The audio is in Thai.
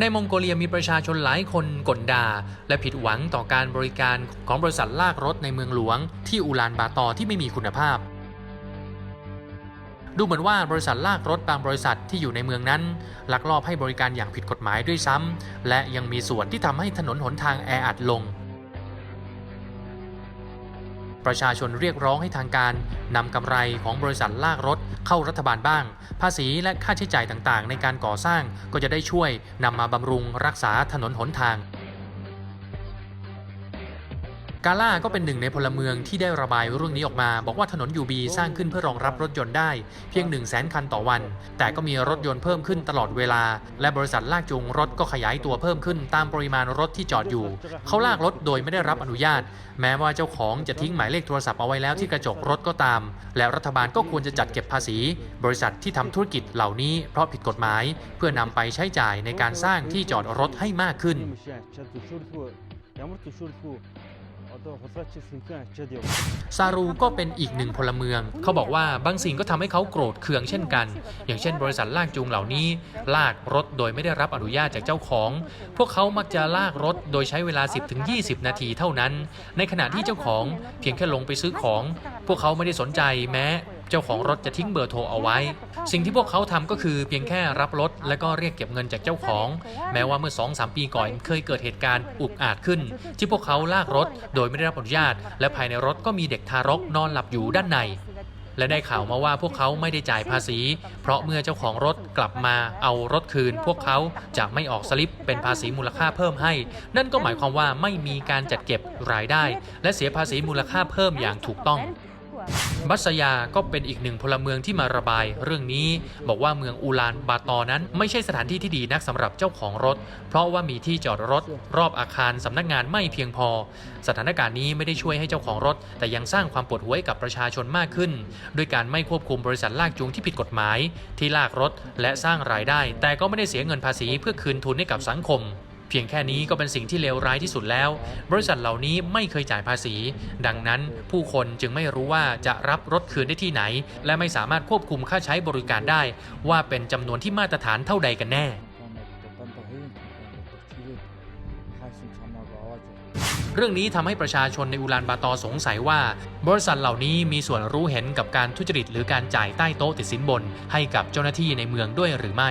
ในมองโกเลียมีประชาชนหลายคนกลด่าและผิดหวังต่อการบริการของบริษัทลากรถในเมืองหลวง ที่อูลานบาตอร์ที่ไม่มีคุณภาพ ดูเหมือนว่าบริษัทลากรถบางบริษัทที่อยู่ในเมืองนั้น ลักลอบให้บริการอย่างผิดกฎหมายด้วยซ้ำและยังมีส่วนที่ทำให้ถนนหนทางแออัดลง ประชาชนเรียกร้องให้ทางการนำกำไรของบริษัทลากรถเข้ารัฐบาลบ้าง ภาษีและค่าใช้จ่ายต่างๆ ในการก่อสร้างก็จะได้ช่วยนำมาบำรุงรักษาถนนหนทาง กาล่าก็เป็นหนึ่งในพลเมืองที่ได้ระบายเรื่องนี้ออกมา บอกว่าถนนยูบีสร้างขึ้นเพื่อรองรับรถยนต์ได้เพียง 1 0 0 0 0แคันต่อวัน แต่ก็มีรถยนต์เพิ่มขึ้นตลอดเวลา และบริษัทลากจูงรถก็ขยายตัวเพิ่มขึ้นตามปริมาณรถที่จอดอยู่ เขาลากรถโดยไม่ได้รับอนุญาต แม้ว่าเจ้าของจะทิ้งหมายเลขโทรศัพท์เอาไว้แล้วที่กระจกรถก็ตาม และรัฐบาลก็ควรจะจัดเก็บภาษี บริษัทที่ทำธุรกิจเหล่านี้เพราะผิดกฎหมาย เพื่อนำไปใช้จ่ายในการสร้างที่จอดรถให้มากขึ้น yağmur düşür bu. ซารูก็เป็นอีกหนึ่งพลเมือง เขาบอกว่าบางสิ่งก็ทำให้เขาโกรธเคืองเช่นกัน อย่างเช่น บริษัทลากจูงเหล่านี้ ลากรถโดยไม่ได้รับอนุญาตจากเจ้าของ พวกเขามักจะลากรถโดยใช้เวลา 10-20 นาทีเท่านั้น ในขณะที่เจ้าของเพียงแค่ลงไปซื้อของ พวกเขาไม่ได้สนใจแม้ เจ้าของรถจะทิ้งเบอร์โทรเอาไว้ สิ่งที่พวกเขาทำก็คือเพียงแค่รับรถ และก็เรียกเก็บเงินจากเจ้าของ แม้ว่าเมื่อ2-3ปีก่อนเคยเกิดเหตุการณ์อุกอาจขึ้น ที่พวกเขาลากรถ โดยไม่ได้รับอนุญาต และภายในรถก็มีเด็กทารกนอนหลับอยู่ด้านใน และได้ข่าวมาว่าพวกเขาไม่ได้จ่ายภาษี เพราะเมื่อเจ้าของรถกลับมาเอารถคืน พวกเขาจะไม่ออกสลิปเป็นภาษีมูลค่าเพิ่มให้ นั่นก็หมายความว่าไม่มีการจัดเก็บรายได้ และเสียภาษีมูลค่าเพิ่มอย่างถูกต้อง บัสยาก็เป็นอีกหนึ่งพลเมืองที่มาระบายเรื่องนี้ บอกว่าเมืองอูลานบาตอนั้นไม่ใช่สถานที่ที่ดีนักสำหรับเจ้าของรถ เพราะว่ามีที่จอดรถ รอบอาคารสำนักงานไม่เพียงพอ สถานการณ์นี้ไม่ได้ช่วยให้เจ้าของรถ แต่ยังสร้างความปวดหัวให้กับประชาชนมากขึ้น ด้วยการไม่ควบคุมบริษัทลากจูงที่ผิดกฎหมาย ที่ลากรถ และสร้างรายได้ แต่ก็ไม่ได้เสียเงินภาษีเพื่อคืนทุนให้กับสังคม พียงแค่นี้ก็เป็นสิ่งที่เลวร้ายที่สุดแล้ว บริษัทเหล่านี้ไม่เคยจ่ายภาษี ดังนั้นผู้คนจึงไม่รู้ว่าจะรับรถคืนได้ที่ไหน และไม่สามารถควบคุมค่าใช้บริการได้ ว่าเป็นจำนวนที่มาตรฐานเท่าใดกันแน่เรื่องนี้ทำให้ประชาชนในอุลานบาตอสงสัยว่า บริษัทเหล่านี้มีส่วนรู้เห็นกับการทุจริต หรือการจ่ายใต้โต๊ะติดสินบน ให้กับเจ้าหน้าที่ในเมืองด้วยหรือไม่